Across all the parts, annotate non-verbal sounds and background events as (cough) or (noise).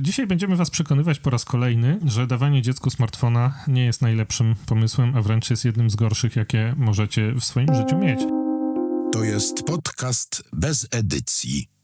Dzisiaj będziemy Was przekonywać po raz kolejny, że dawanie dziecku smartfona nie jest najlepszym pomysłem, a wręcz jest jednym z gorszych, jakie możecie w swoim życiu mieć. To jest podcast bez edycji.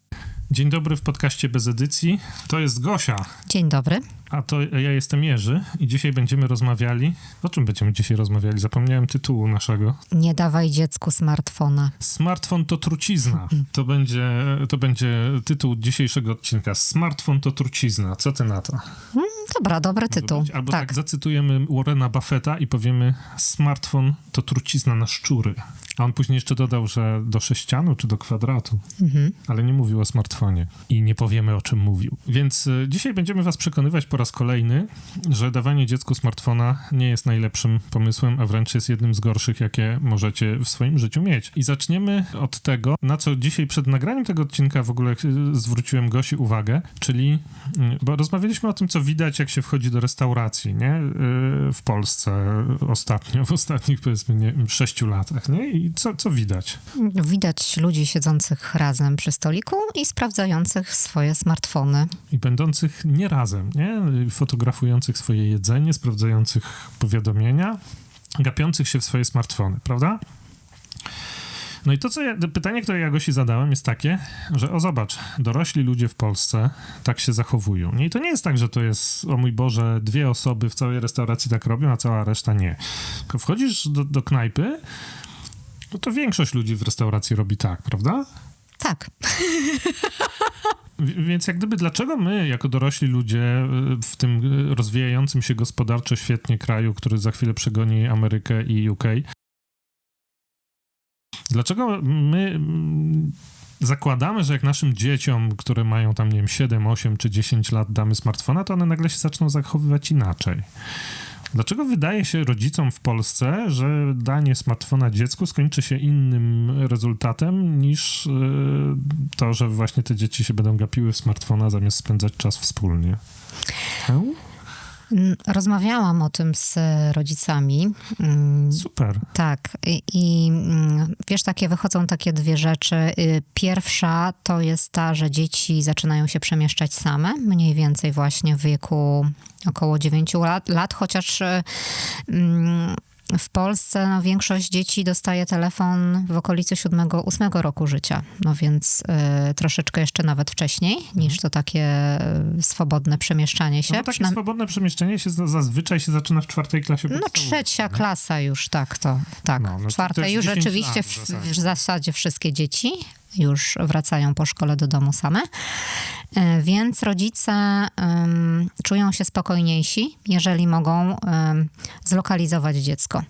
Dzień dobry w podcaście bez edycji. To jest Gosia. Dzień dobry. A to ja jestem Jerzy i dzisiaj będziemy rozmawiali. O czym będziemy dzisiaj rozmawiali? Zapomniałem tytułu naszego. Nie dawaj dziecku smartfona. Smartfon to trucizna. To będzie, to będzie tytuł dzisiejszego odcinka. Smartfon to trucizna. Co ty na to? Mm, dobra, dobry tytuł. Albo tak. tak zacytujemy Warrena Buffetta i powiemy smartfon to trucizna na szczury. A on później jeszcze dodał, że do sześcianu czy do kwadratu. Mhm. Ale nie mówił o smartfonie i nie powiemy o czym mówił. Więc y, dzisiaj będziemy was przekonywać po raz kolejny, że dawanie dziecku smartfona nie jest najlepszym pomysłem, a wręcz jest jednym z gorszych, jakie możecie w swoim życiu mieć. I zaczniemy od tego, na co dzisiaj przed nagraniem tego odcinka w ogóle y, zwróciłem Gosi uwagę, czyli, y, bo rozmawialiśmy o tym, co widać, jak się wchodzi do restauracji, nie? W Polsce ostatnio, w ostatnich powiedzmy nie, sześciu latach, nie? I co, co widać? Widać ludzi siedzących razem przy stoliku i sprawdzających swoje smartfony. I będących nie razem, nie? Fotografujących swoje jedzenie, sprawdzających powiadomienia, gapiących się w swoje smartfony, prawda? No i to, co ja, pytanie, które ja Gosi zadałem, jest takie, że o zobacz, dorośli ludzie w Polsce tak się zachowują. Nie? I to nie jest tak, że to jest, o mój Boże, dwie osoby w całej restauracji tak robią, a cała reszta nie. Tylko wchodzisz do, do knajpy, no to większość ludzi w restauracji robi tak, prawda? Tak. Więc jak gdyby, dlaczego my, jako dorośli ludzie w tym rozwijającym się gospodarczo świetnie kraju, który za chwilę przegoni Amerykę i UK, dlaczego my mm, zakładamy, że jak naszym dzieciom, które mają tam, nie wiem, 7, 8 czy 10 lat damy smartfona, to one nagle się zaczną zachowywać inaczej? Dlaczego wydaje się rodzicom w Polsce, że danie smartfona dziecku skończy się innym rezultatem niż yy, to, że właśnie te dzieci się będą gapiły w smartfona zamiast spędzać czas wspólnie? Hmm? Rozmawiałam o tym z rodzicami. Mm, Super. Tak. I, I, mm, wiesz, takie wychodzą takie dwie rzeczy. Y, pierwsza to jest ta, że dzieci zaczynają się przemieszczać same, mniej więcej właśnie w wieku około 9 lat, lat chociaż y, mm, w Polsce. No, większość dzieci dostaje telefon w okolicy 7-8 roku życia, no więc y, troszeczkę jeszcze nawet wcześniej niż to takie y, swobodne przemieszczanie się. No, takie Przynajm... swobodne przemieszczanie się zazwyczaj się zaczyna w czwartej klasie No trzecia klasa już, tak, to tak. No, no Czwarta już rzeczywiście w, w, zasadzie wszystkie dzieci już wracają po szkole do domu same. E, więc rodzice um, czują się spokojniejsi, jeżeli mogą um, zlokalizować dziecko.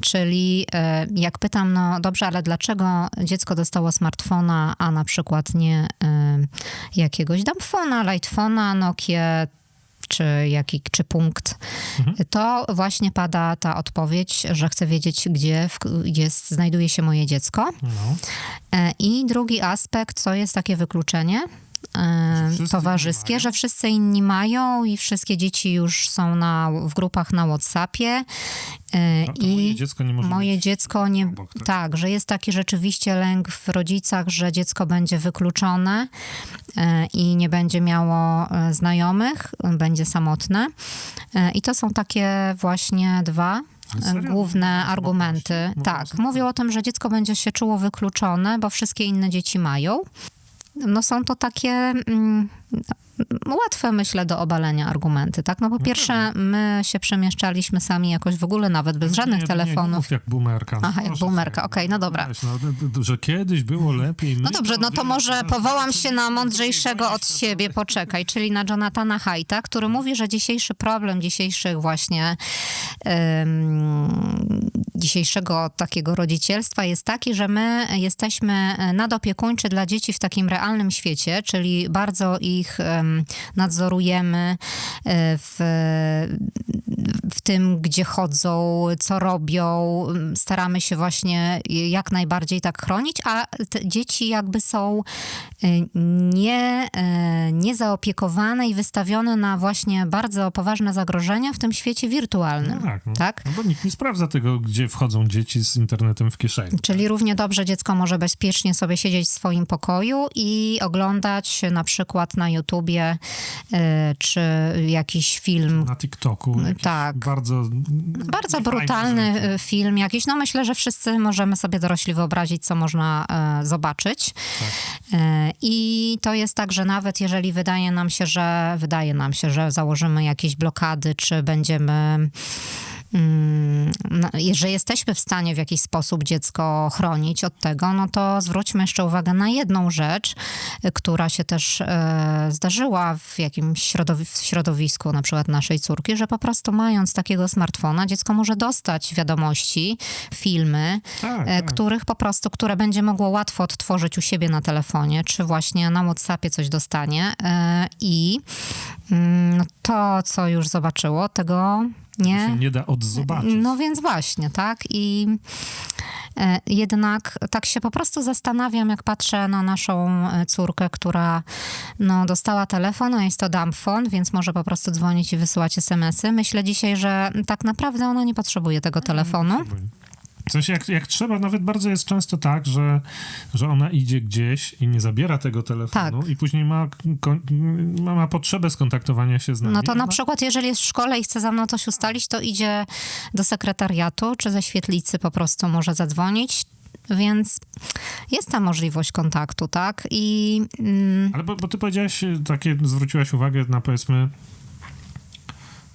Czyli um, jak pytam, no dobrze, ale dlaczego dziecko dostało smartfona, a na przykład nie jakiegoś dumbfona, lightfona, Nokia, czy, jaki, czy punkt, mhm. to właśnie pada ta odpowiedź, że chcę wiedzieć, gdzie jest, znajduje się moje dziecko. No. E, I drugi aspekt, co jest takie wykluczenie, e, towarzyskie, że wszyscy inni mają i wszystkie dzieci już są na, w grupach na WhatsAppie. E, no, I moje dziecko nie może Moje dziecko nie. Obok, tak? tak, że jest taki rzeczywiście lęk w rodzicach, że dziecko będzie wykluczone e, i nie będzie miało znajomych, będzie samotne. I to są takie właśnie dwa główne argumenty. Tak, mówią o tym, że dziecko będzie się czuło wykluczone, bo wszystkie inne dzieci mają no są to takie mm, łatwe, myślę, do obalenia argumenty, tak? No po no pierwsze, my się przemieszczaliśmy sami jakoś w ogóle, nawet bez żadnych nie, telefonów. Nie, jak boomerka. No Aha, jak boomerka, okej, okay, no dobra. No, że kiedyś było lepiej. No dobrze, no to może powołam się na mądrzejszego od siebie, poczekaj, czyli na Jonathana Haidta, który mówi, że dzisiejszy problem dzisiejszych właśnie um, dzisiejszego takiego rodzicielstwa jest taki, że my jesteśmy nadopiekuńczy dla dzieci w takim realnym świecie, czyli bardzo ich um, nadzorujemy, e, w, w tym, gdzie chodzą, co robią. Staramy się właśnie jak najbardziej tak chronić, a dzieci jakby są y, nie, y, niezaopiekowane i wystawione na właśnie bardzo poważne zagrożenia w tym świecie wirtualnym. Tak, no. tak? No bo nikt nie sprawdza tego, gdzie wchodzą dzieci z internetem w kieszeni. Czyli równie dobrze dziecko może bezpiecznie sobie siedzieć w swoim pokoju i oglądać na przykład na YouTubie y, czy jakiś film. Na TikToku. Tak. Bardzo, bardzo brutalny film jakiś. No myślę, że wszyscy możemy sobie dorośli wyobrazić, co można e, zobaczyć. Tak. E, I to jest tak, że nawet jeżeli wydaje nam się, że wydaje nam się, że założymy jakieś blokady, czy będziemy że jesteśmy w stanie w jakiś sposób dziecko chronić od tego, no to zwróćmy jeszcze uwagę na jedną rzecz, która się też e, zdarzyła w jakimś środowi- środowisku, na przykład naszej córki, że po prostu mając takiego smartfona, dziecko może dostać wiadomości, filmy, tak, e, tak. których po prostu, które będzie mogło łatwo odtworzyć u siebie na telefonie, czy właśnie na WhatsAppie coś dostanie i mm, to, co już zobaczyło, tego nie, się nie da odzobaczyć. No więc właśnie, tak? I e, jednak tak się po prostu zastanawiam, jak patrzę na naszą e, córkę, która no, dostała telefon, a jest to dump phone, więc może po prostu dzwonić i wysyłać smsy. Myślę dzisiaj, że tak naprawdę ona nie potrzebuje tego telefonu. W sensie jak, jak trzeba, nawet bardzo jest często tak, że, że ona idzie gdzieś i nie zabiera tego telefonu tak. i później ma, ma, ma, potrzebę skontaktowania się z nami. No to na przykład, jeżeli jest w szkole i chce za mną coś ustalić, to idzie do sekretariatu czy ze świetlicy po prostu może zadzwonić. Więc jest ta możliwość kontaktu, tak? I, mm... Ale bo, bo ty powiedziałaś, takie, zwróciłaś uwagę na powiedzmy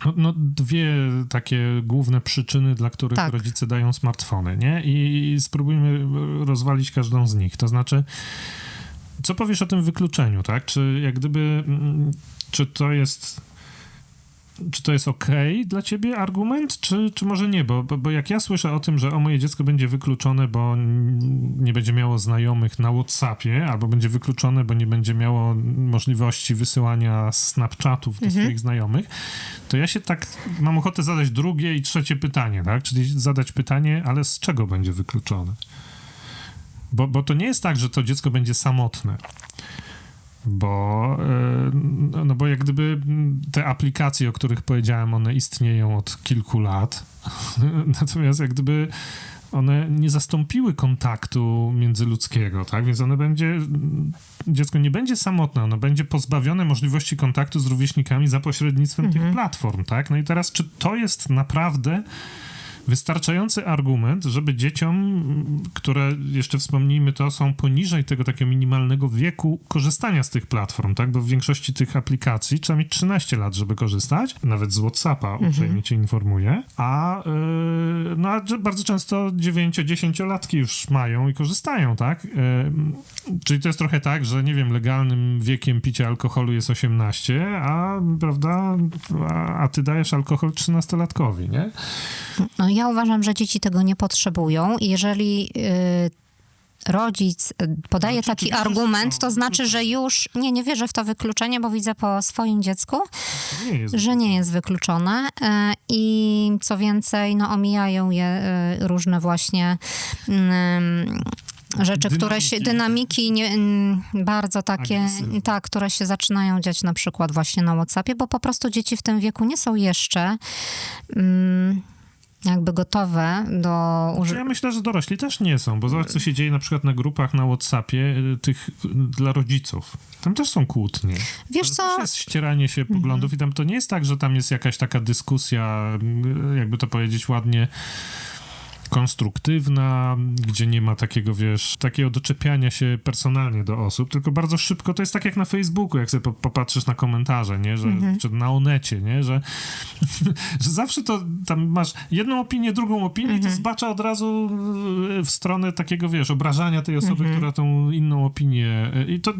no, no, dwie takie główne przyczyny, dla których tak. rodzice dają smartfony, nie? I spróbujmy rozwalić każdą z nich. To znaczy, co powiesz o tym wykluczeniu, tak? Czy jak gdyby, mm, czy to jest czy to jest ok dla ciebie argument, czy, czy może nie? Bo, bo, bo, jak ja słyszę o tym, że o moje dziecko będzie wykluczone, bo nie będzie miało znajomych na WhatsAppie, albo będzie wykluczone, bo nie będzie miało możliwości wysyłania Snapchatów do mhm. swoich znajomych, to ja się tak mam ochotę zadać drugie i trzecie pytanie, tak? Czyli zadać pytanie, ale z czego będzie wykluczone? Bo, bo to nie jest tak, że to dziecko będzie samotne bo, e, no bo jak gdyby te aplikacje, o których powiedziałem, one istnieją od kilku lat, (laughs) natomiast jak gdyby one nie zastąpiły kontaktu międzyludzkiego, tak? Więc one będzie, dziecko nie będzie samotne, ono będzie pozbawione możliwości kontaktu z rówieśnikami za pośrednictwem mhm. tych platform, tak? No i teraz, czy to jest naprawdę wystarczający argument, żeby dzieciom, które jeszcze wspomnijmy, to są poniżej tego takiego minimalnego wieku korzystania z tych platform, tak? Bo w większości tych aplikacji trzeba mieć 13 lat, żeby korzystać, nawet z WhatsAppa mhm. uprzejmie cię informuje, a, yy, no, bardzo często 9-10-latki już mają i korzystają, tak? Yy, czyli to jest trochę tak, że nie wiem, legalnym wiekiem picia alkoholu jest 18, a prawda, a, a ty dajesz alkohol 13-latkowi, nie? No, ja uważam, że dzieci tego nie potrzebują. Jeżeli y, rodzic podaje taki argument, to znaczy, że już nie, nie wierzę w to wykluczenie, bo widzę po swoim dziecku, nie że nie jest wykluczone y, i co więcej, no omijają je różne właśnie rzeczy, dynamiki. które się, dynamiki nie, bardzo takie, tak, które się zaczynają dziać na przykład właśnie na WhatsAppie, bo po prostu dzieci w tym wieku nie są jeszcze mm, jakby gotowe do użycia. Ja myślę, że dorośli też nie są, bo zobacz, co się dzieje na przykład na grupach na WhatsAppie y, tych y, dla rodziców. Tam też są kłótnie. Wiesz tam co? Też jest ścieranie się poglądów mhm. i tam to nie jest tak, że tam jest jakaś taka dyskusja, y, jakby to powiedzieć ładnie, konstruktywna, gdzie nie ma takiego, wiesz, takiego doczepiania się personalnie do osób, tylko bardzo szybko, to jest tak jak na Facebooku, jak sobie popatrzysz na komentarze, nie, że, mhm. czy na Onecie, nie, że, (laughs) że zawsze to tam masz jedną opinię, drugą opinię mhm. i to mhm. zbacza od razu e, w stronę takiego, wiesz, obrażania tej osoby, mhm. która tą inną opinię e, i to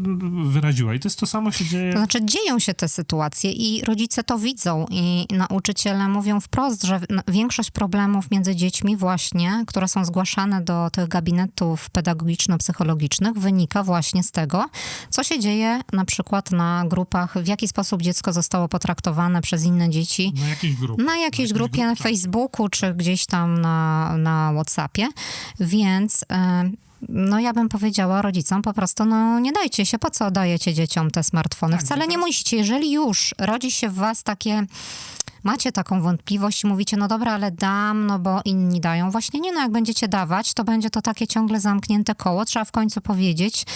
wyraziła. I to jest to samo się dzieje. To znaczy dzieją się te sytuacje i rodzice to widzą i nauczyciele mówią wprost, że większość problemów między dziećmi właśnie zachowanie, które są zgłaszane do tych gabinetów pedagogiczno-psychologicznych, wynika właśnie z tego, co się dzieje na przykład na grupach, w jaki sposób dziecko zostało potraktowane przez inne dzieci. Na jakiejś grupie. Na jakiejś grupie, na Facebooku, czy gdzieś tam na, na WhatsAppie. Więc e, no ja bym powiedziała rodzicom po prostu, no nie dajcie się, po co dajecie dzieciom te smartfony? Tak, Wcale nie musicie, jeżeli już rodzi się w was takie macie taką wątpliwość i mówicie, no dobra, ale dam, no bo inni dają. Właśnie nie, no jak będziecie dawać, to będzie to takie ciągle zamknięte koło. Trzeba w końcu powiedzieć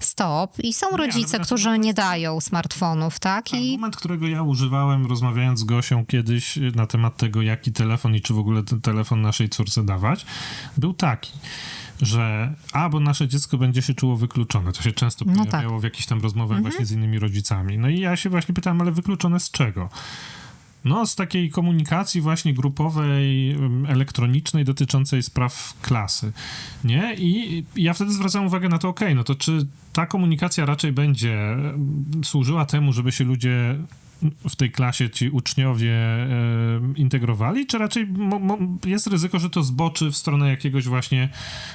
stop. I są rodzice, którzy nie dają smartfonów, tak? I... Argument, którego ja używałem, rozmawiając z Gosią kiedyś na temat tego, jaki telefon i czy w ogóle ten telefon naszej córce dawać, był taki że a, bo nasze dziecko będzie się czuło wykluczone. To się często no pojawiało tak. w jakichś tam rozmowach mhm. właśnie z innymi rodzicami. No i ja się właśnie pytałem, ale wykluczone z czego? No, z takiej komunikacji właśnie grupowej, elektronicznej dotyczącej spraw klasy, nie? I ja wtedy zwracam uwagę na to, okay, no to czy ta komunikacja raczej będzie służyła temu, żeby się ludzie w tej klasie ci uczniowie e, integrowali, czy raczej jest ryzyko, że to zboczy w stronę jakiegoś właśnie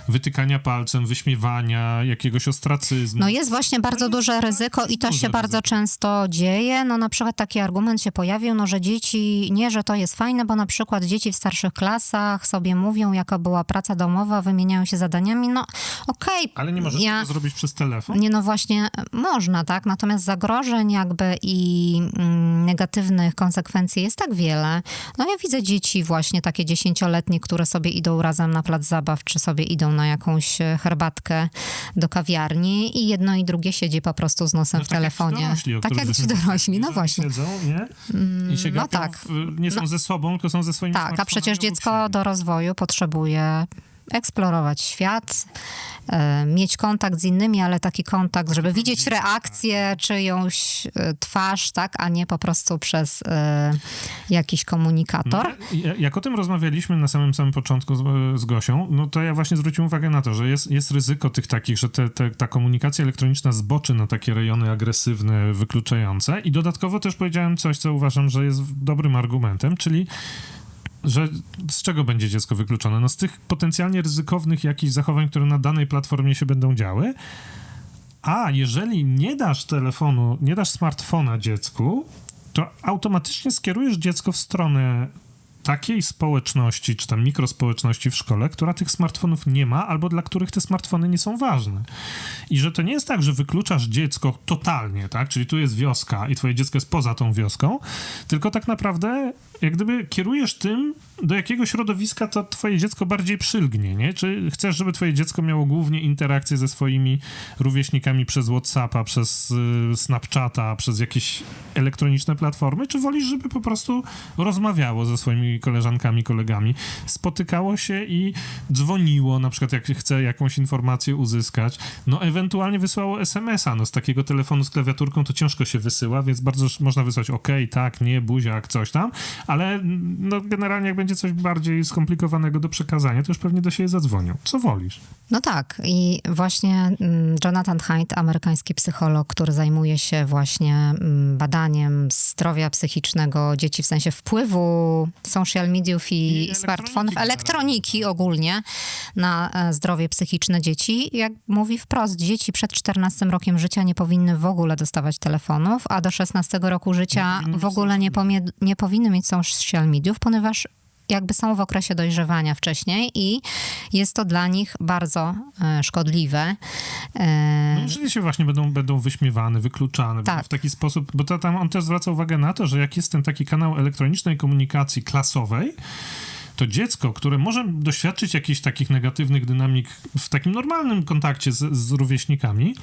wytykania palcem, wyśmiewania, jakiegoś ostracyzmu? No jest właśnie bardzo duże ryzyko i to się bardzo często dzieje. No na przykład taki argument się pojawił, no że dzieci, nie, że to jest fajne, bo na przykład dzieci w starszych klasach sobie mówią, jaka była praca domowa, wymieniają się zadaniami, no okej. Okay, Ale nie możesz ja, tego zrobić przez telefon? Nie, no właśnie można, tak, natomiast zagrożeń jakby i mm, negatywnych konsekwencji jest tak wiele. No ja widzę dzieci właśnie takie dziesięcioletnie, które sobie idą razem na plac zabaw, czy sobie idą na jakąś e, herbatkę do kawiarni i jedno i drugie siedzi po prostu z nosem no, w tak telefonie. Jak dorośli, tak jak ci (laughs) dorośli, no właśnie. Siedzą, nie? I się no tak. W, nie są no, ze sobą, tylko są ze swoimi Tak, a przecież dziecko do rozwoju potrzebuje eksplorować świat, e, mieć kontakt z innymi, ale taki kontakt, żeby widzieć reakcję czyjąś e, twarz, tak, a nie po prostu przez e, jakiś komunikator. No, jak o tym rozmawialiśmy na samym samym początku z, z Gosią, no to ja właśnie zwróciłem uwagę na to, że jest, jest ryzyko tych takich, że te, te, ta komunikacja elektroniczna zboczy na takie rejony agresywne, wykluczające i dodatkowo też powiedziałem coś, co uważam, że jest dobrym argumentem, czyli że z czego będzie dziecko wykluczone? No z tych potencjalnie ryzykownych jakichś zachowań, które na danej platformie się będą działy. A jeżeli nie dasz telefonu, nie dasz smartfona dziecku, to automatycznie skierujesz dziecko w stronę takiej społeczności, czy tam mikrospołeczności w szkole, która tych smartfonów nie ma, albo dla których te smartfony nie są ważne. I że to nie jest tak, że wykluczasz dziecko totalnie, tak? Czyli tu jest wioska i twoje dziecko jest poza tą wioską, tylko tak naprawdę jak gdyby kierujesz tym, do jakiego środowiska to twoje dziecko bardziej przylgnie, nie? Czy chcesz, żeby twoje dziecko miało głównie interakcje ze swoimi rówieśnikami przez Whatsappa, przez y, Snapchata, przez jakieś elektroniczne platformy, czy wolisz, żeby po prostu rozmawiało ze swoimi koleżankami, kolegami, spotykało się i dzwoniło, na przykład jak chce jakąś informację uzyskać, no ewentualnie wysłało SMS-a, no z takiego telefonu z klawiaturką to ciężko się wysyła, więc bardzo można wysłać ok, tak, nie, buziak, coś tam, ale no generalnie jak będzie coś bardziej skomplikowanego do przekazania, to już pewnie do siebie zadzwonią. Co wolisz? No tak i właśnie mm, Jonathan Haidt, amerykański psycholog, który zajmuje się właśnie mm, badaniem zdrowia psychicznego dzieci w sensie wpływu social mediów i, I smartfonów, elektroniki ogólnie na e, zdrowie psychiczne dzieci. Jak mówi wprost, dzieci przed 14 rokiem życia nie powinny w ogóle dostawać telefonów, a do 16 roku życia w ogóle nie, nie powinny mieć social mediów, ponieważ jakby są w okresie dojrzewania wcześniej i jest to dla nich bardzo e, szkodliwe. E... No jeżeli się właśnie będą, będą wyśmiewane, wykluczane tak. w taki sposób, bo to, tam on też zwraca uwagę na to, że jak jest ten taki kanał elektronicznej komunikacji klasowej, to dziecko, które może doświadczyć jakichś takich negatywnych dynamik w takim normalnym kontakcie z, z rówieśnikami,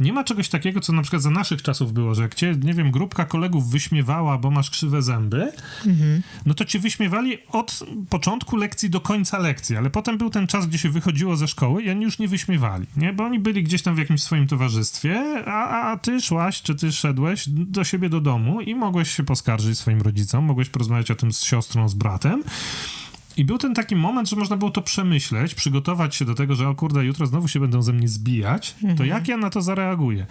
nie ma czegoś takiego, co na przykład za naszych czasów było, że jak cię, nie wiem, grupka kolegów wyśmiewała, bo masz krzywe zęby, mhm. no to cię wyśmiewali od początku lekcji do końca lekcji, ale potem był ten czas, gdzie się wychodziło ze szkoły i oni już nie wyśmiewali, nie? Bo oni byli gdzieś tam w jakimś swoim towarzystwie, a, a ty szłaś, czy ty szedłeś do siebie do domu i mogłeś się poskarżyć swoim rodzicom, mogłeś porozmawiać o tym z siostrą, z bratem, i był ten taki moment, że można było to przemyśleć, przygotować się do tego, że o kurde, jutro znowu się będą ze mnie zbijać, mhm. to jak ja na to zareaguję?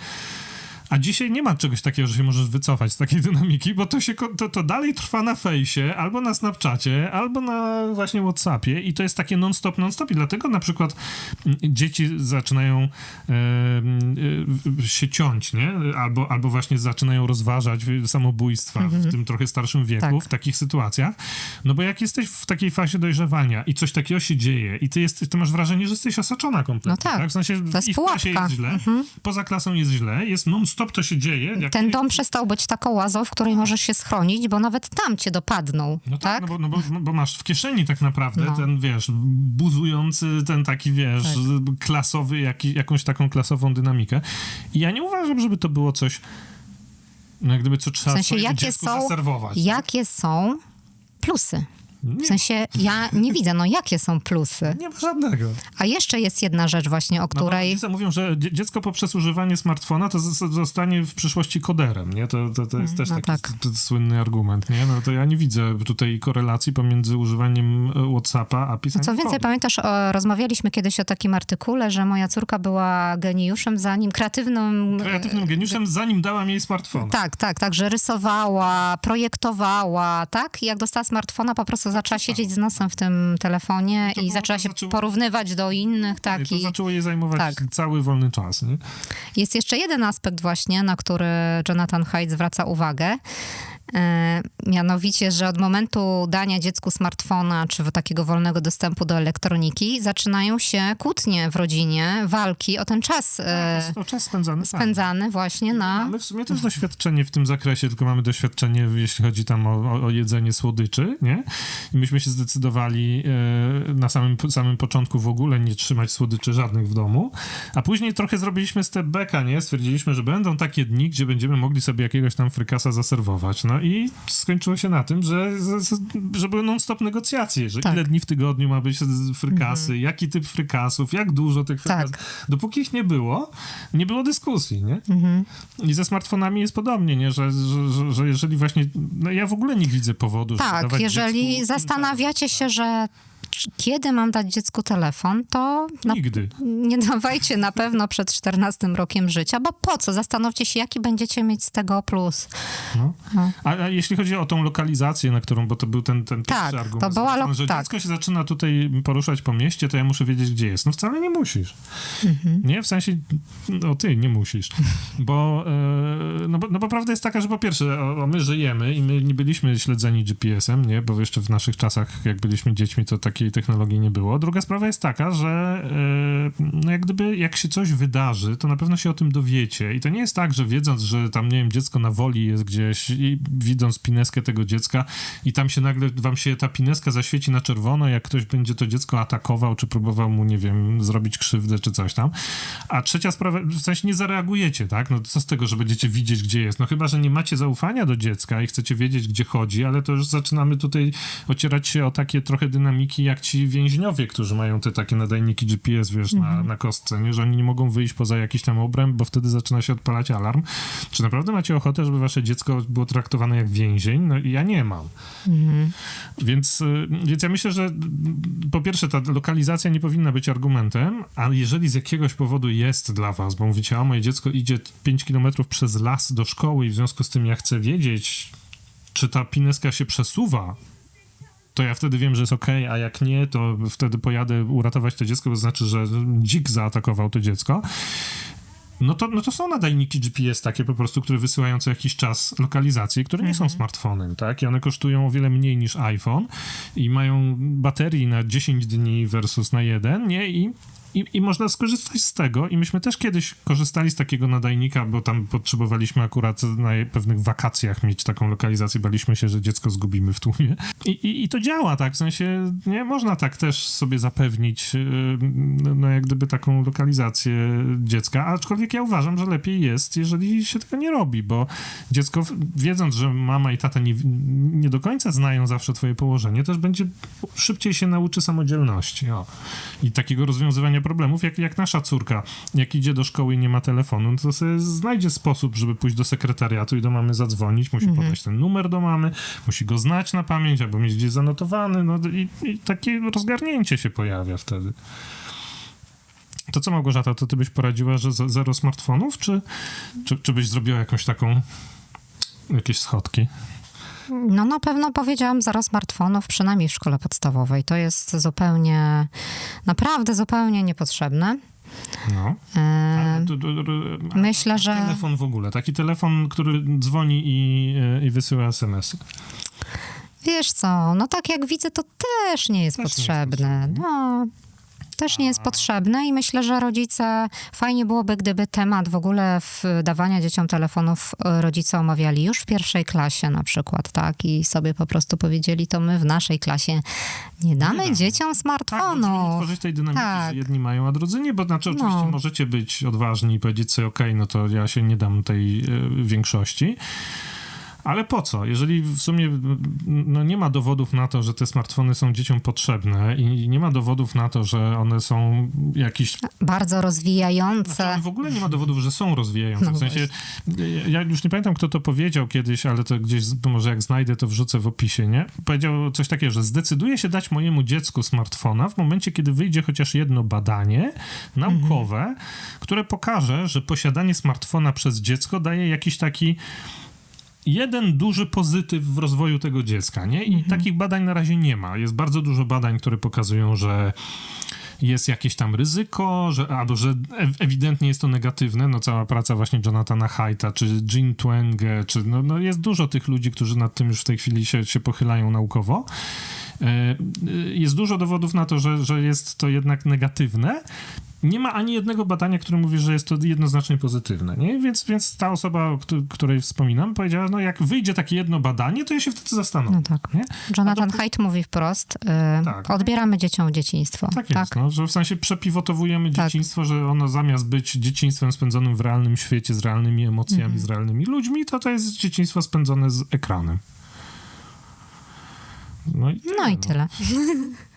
A dzisiaj nie ma czegoś takiego, że się możesz wycofać z takiej dynamiki, bo to, się, to, to dalej trwa na fejsie, albo na Snapchacie, albo na właśnie Whatsappie i to jest takie non-stop, non-stop i dlatego na przykład mm, dzieci zaczynają e, e, się ciąć, nie? Albo, albo właśnie zaczynają rozważać samobójstwa w mhm. tym trochę starszym wieku, tak. w takich sytuacjach. No bo jak jesteś w takiej fazie dojrzewania i coś takiego się dzieje i ty, jesteś, ty masz wrażenie, że jesteś osaczona kompletnie, no tak? tak? W sensie to jest i w klasie jest źle, mhm. poza klasą jest źle, jest non-stop to się dzieje. Ten dom przestał być taką łazą, w której możesz się schronić, bo nawet tam cię dopadną, No tak? tak? No, bo, no, bo, bo, masz w kieszeni tak naprawdę no. ten, wiesz, buzujący, ten taki, wiesz, tak. klasowy, jak, jakąś taką klasową dynamikę. I ja nie uważam, żeby to było coś no jak gdyby co trzeba w sensie, jakie są, zaserwować. Tak? Jakie są plusy? W sensie ja nie widzę, no jakie są plusy? Nie ma żadnego. A jeszcze jest jedna rzecz właśnie, o no której... No, mówią, że dziecko poprzez używanie smartfona to zostanie w przyszłości koderem, nie? To, to, to jest mm, też no taki tak. słynny argument, nie? No to ja nie widzę tutaj korelacji pomiędzy używaniem e, Whatsappa a pisaniem no Co więcej, pamiętasz, o, rozmawialiśmy kiedyś o takim artykule, że moja córka była geniuszem, zanim kreatywnym... Kreatywnym geniuszem, zanim dałam jej smartfona. Tak, tak, tak, że rysowała, projektowała, tak? I jak dostała smartfona, po prostu zaczęła siedzieć z nosem w tym telefonie i zaczęła się zaczęło... porównywać do innych. Tak, i to zaczęło jej zajmować tak. cały wolny czas. Nie? Jest jeszcze jeden aspekt właśnie, na który Jonathan Haidt zwraca uwagę. E, mianowicie, że od momentu dania dziecku smartfona czy takiego wolnego dostępu do elektroniki zaczynają się kłótnie w rodzinie, walki o ten czas. E, tak, o czas spędzany. Spędzany właśnie na... Ale w sumie też doświadczenie w tym zakresie, tylko mamy doświadczenie, jeśli chodzi tam o, o jedzenie słodyczy, nie? I myśmy się zdecydowali e, na samym, samym początku w ogóle nie trzymać słodyczy żadnych w domu, a później trochę zrobiliśmy step backa, nie? Stwierdziliśmy, że będą takie dni, gdzie będziemy mogli sobie jakiegoś tam frykasa zaserwować. No i skończyło się na tym, że, że były non-stop negocjacje, że tak. ile dni w tygodniu ma być frykasy, mhm. jaki typ frykasów, jak dużo tych frykasów. Tak. Dopóki ich nie było, nie było dyskusji, nie? Mhm. I ze smartfonami jest podobnie, nie? Że, że, że, że jeżeli właśnie, no ja w ogóle nie widzę powodu, Tak, jeżeli dziecku, zastanawiacie się, że kiedy mam dać dziecku telefon, to Nigdy. nie dawajcie na pewno przed 14 rokiem życia, bo po co? Zastanówcie się, jaki będziecie mieć z tego plus. No. No. A, a, jeśli chodzi o tą lokalizację, na którą, bo to był ten, ten tak, pierwszy argument, to była lo- że tak. dziecko się zaczyna tutaj poruszać po mieście, to ja muszę wiedzieć, gdzie jest. No wcale nie musisz. Mhm. Nie? W sensie, no ty nie musisz. Bo, e, no, bo, no bo prawda jest taka, że po pierwsze, o, o my żyjemy i my nie byliśmy śledzeni GPS-em, nie? Bo jeszcze w naszych czasach, jak byliśmy dziećmi, to takie takiej technologii nie było. Druga sprawa jest taka, że yy, no jak gdyby jak się coś wydarzy, to na pewno się o tym dowiecie. I to nie jest tak, że wiedząc, że tam, nie wiem, dziecko na woli jest gdzieś i widząc pineskę tego dziecka i tam się nagle, wam się ta pineska zaświeci na czerwono, jak ktoś będzie to dziecko atakował, czy próbował mu, nie wiem, zrobić krzywdę, czy coś tam. A trzecia sprawa, w sensie nie zareagujecie, tak? No co z tego, że będziecie widzieć, gdzie jest? No chyba, że nie macie zaufania do dziecka i chcecie wiedzieć, gdzie chodzi, ale to już zaczynamy tutaj ocierać się o takie trochę dynamiki, jak jak ci więźniowie, którzy mają te takie nadajniki GPS, wiesz, na, mhm. na kostce, nie? że oni nie mogą wyjść poza jakiś tam obręb, bo wtedy zaczyna się odpalać alarm. Czy naprawdę macie ochotę, żeby wasze dziecko było traktowane jak więzień? No i ja nie mam. Mhm. Więc, y, więc ja myślę, że po pierwsze ta lokalizacja nie powinna być argumentem, a jeżeli z jakiegoś powodu jest dla was, bo mówicie, a moje dziecko idzie 5 kilometrów przez las do szkoły i w związku z tym ja chcę wiedzieć, czy ta pineska się przesuwa to ja wtedy wiem, że jest ok, a jak nie, to wtedy pojadę uratować to dziecko, bo to znaczy, że dzik zaatakował to dziecko. No to, no to są nadajniki GPS takie po prostu, które wysyłają co jakiś czas lokalizacje, które nie mhm. są smartfonem, tak? I one kosztują o wiele mniej niż iPhone i mają baterii na 10 dni versus na jeden, nie? I i, I można skorzystać z tego. I myśmy też kiedyś korzystali z takiego nadajnika, bo tam potrzebowaliśmy akurat na pewnych wakacjach mieć taką lokalizację. Baliśmy się, że dziecko zgubimy w tłumie. I, i, i to działa, tak? W sensie nie można tak też sobie zapewnić, yy, no jak gdyby taką lokalizację dziecka. Aczkolwiek ja uważam, że lepiej jest, jeżeli się tego nie robi, bo dziecko, wiedząc, że mama i tata nie, nie do końca znają zawsze twoje położenie, też będzie szybciej się nauczy samodzielności. O. I takiego rozwiązywania problemów, jak, jak nasza córka, jak idzie do szkoły i nie ma telefonu, no to sobie znajdzie sposób, żeby pójść do sekretariatu i do mamy zadzwonić, musi mhm. podać ten numer do mamy, musi go znać na pamięć albo mieć gdzieś zanotowany, no i, i takie rozgarnięcie się pojawia wtedy. To co Małgorzata, to ty byś poradziła, że zero smartfonów, czy, czy, czy byś zrobiła jakąś taką, jakieś schodki? No na pewno powiedziałam zero smartfonów, przynajmniej w szkole podstawowej. To jest zupełnie, naprawdę zupełnie niepotrzebne. No. E, myślę, że. Telefon w ogóle, taki telefon, który dzwoni i, e, i wysyła SMS-y. Wiesz co, no tak jak widzę, to też nie jest też potrzebne. Nie jest no, też nie jest potrzebne i myślę, że rodzice, fajnie byłoby, gdyby temat w ogóle w dawania dzieciom telefonów e, rodzice omawiali już w pierwszej klasie na przykład, tak? I sobie po prostu powiedzieli, to my w naszej klasie nie damy nie dzieciom smartfonu. Tak, tworzyć tej dynamiki, tak. że jedni mają, a drudzy nie, bo znaczy oczywiście no. możecie być odważni i powiedzieć sobie, okej, okay, no to ja się nie dam tej y, większości. Ale po co? Jeżeli w sumie no, nie ma dowodów na to, że te smartfony są dzieciom potrzebne i nie ma dowodów na to, że one są jakieś... Bardzo rozwijające. Znaczy, w ogóle nie ma dowodów, że są rozwijające. No w sensie, ja już nie pamiętam, kto to powiedział kiedyś, ale to gdzieś, może jak znajdę, to wrzucę w opisie, nie? Powiedział coś takiego, że zdecyduje się dać mojemu dziecku smartfona w momencie, kiedy wyjdzie chociaż jedno badanie naukowe, mhm. które pokaże, że posiadanie smartfona przez dziecko daje jakiś taki jeden duży pozytyw w rozwoju tego dziecka, nie? I mhm. takich badań na razie nie ma. Jest bardzo dużo badań, które pokazują, że jest jakieś tam ryzyko, że, albo że ewidentnie jest to negatywne, no cała praca właśnie Jonathana Haidta, czy Jean Twenge, czy no, no jest dużo tych ludzi, którzy nad tym już w tej chwili się, się pochylają naukowo. E, e, jest dużo dowodów na to, że, że jest to jednak negatywne, nie ma ani jednego badania, które mówi, że jest to jednoznacznie pozytywne, nie? Więc, więc ta osoba, o której wspominam, powiedziała, no jak wyjdzie takie jedno badanie, to ja się wtedy zastanowię. No tak. Nie? Jonathan to... Haidt mówi wprost, yy, tak. odbieramy dzieciom dzieciństwo. Tak, tak. jest, no, że w sensie przepivotowujemy tak. dzieciństwo, że ono zamiast być dzieciństwem spędzonym w realnym świecie, z realnymi emocjami, mhm. z realnymi ludźmi, to to jest dzieciństwo spędzone z ekranem. No i tyle. No i tyle. No. (laughs)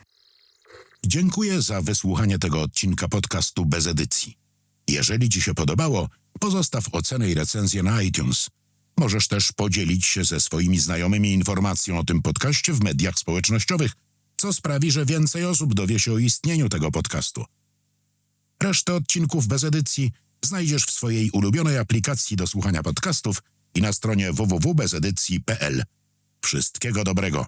Dziękuję za wysłuchanie tego odcinka podcastu bez edycji. Jeżeli Ci się podobało, pozostaw ocenę i recenzję na iTunes. Możesz też podzielić się ze swoimi znajomymi informacją o tym podcaście w mediach społecznościowych, co sprawi, że więcej osób dowie się o istnieniu tego podcastu. Resztę odcinków bez edycji znajdziesz w swojej ulubionej aplikacji do słuchania podcastów i na stronie www.bezedycji.pl. Wszystkiego dobrego.